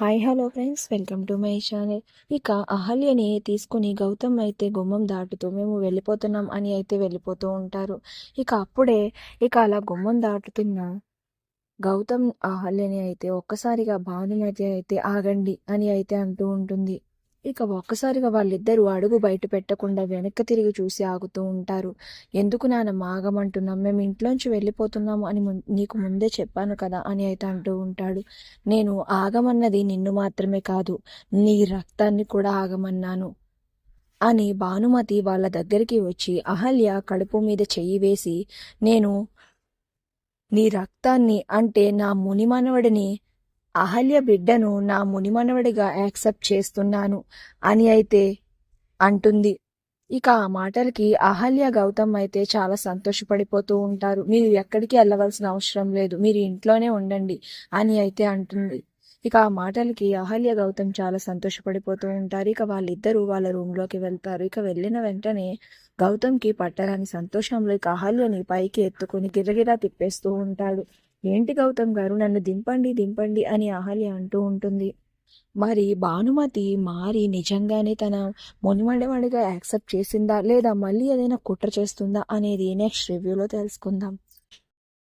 Hi hello friends welcome to my channel ఇక అహల్యని తీసుకుని గౌతమ్ అయితే గుమ్మం దాటుతూ మేము వెళ్ళిపోతున్నాం అని అయితే వెళ్ళిపోతూ ఉంటారు. ఇక అప్పుడే ఇక అలా గుమ్మం దాటుతున్న గౌతమ్ అహల్యని అయితే ఒక్కసారిగా భానుమతి అయితే ఆగండి అని అయితే అంటూ ఉంటుంది. ఇక ఒక్కసారిగా వాళ్ళిద్దరూ అడుగు బయట పెట్టకుండా వెనక్కి తిరిగి చూసి ఆగుతూ ఉంటారు. ఎందుకు నాన్న ఆగమంటున్నాం మేము ఇంట్లోంచి వెళ్ళిపోతున్నాము అని నీకు ముందే చెప్పాను కదా అని అయితే అంటూ ఉంటాడు. నేను ఆగమన్నది నిన్ను మాత్రమే కాదు నీ రక్తాన్ని కూడా ఆగమన్నాను అని భానుమతి వాళ్ళ దగ్గరికి వచ్చి అహల్య కడుపు మీద చెయ్యి వేసి నేను నీ రక్తాన్ని అంటే నా మునిమనవడిని అహల్య బిడ్డను నా మునిమనవడిగా యాక్సెప్ట్ చేస్తున్నాను అని అయితే అంటుంది. ఇక ఆ మాటలకి అహల్య గౌతమ్ అయితే చాలా సంతోషపడిపోతూ ఉంటారు. మీరు ఎక్కడికి వెళ్ళవలసిన అవసరం లేదు. మీరు ఇంట్లోనే ఉండండి అని అయితే అంటుంది. ఇక ఆ మాటలకి అహల్య గౌతమ్ చాలా సంతోషపడిపోతూ ఉంటారు. ఇక వాళ్ళిద్దరూ వాళ్ళ రూమ్లోకి వెళ్తారు. ఇక వెళ్ళిన వెంటనే గౌతమ్కి పట్టరాని సంతోషంలో ఇక అహల్యని పైకి ఎత్తుకుని గిరగిరా తిప్పేస్తూ ఉంటాడు. ఏంటి గౌతమ్ గారు? నన్ను దింపండి దింపండి అని అహల్య అంటూ ఉంటుంది. మరి భానుమతి మారి నిజంగానే తన మొనిమడిమడిగా యాక్సెప్ట్ చేసిందా? లేదా మళ్ళీ ఏదైనా కుట్ర చేస్తుందా? అనేది నెక్స్ట్ రివ్యూలో తెలుసుకుందాం.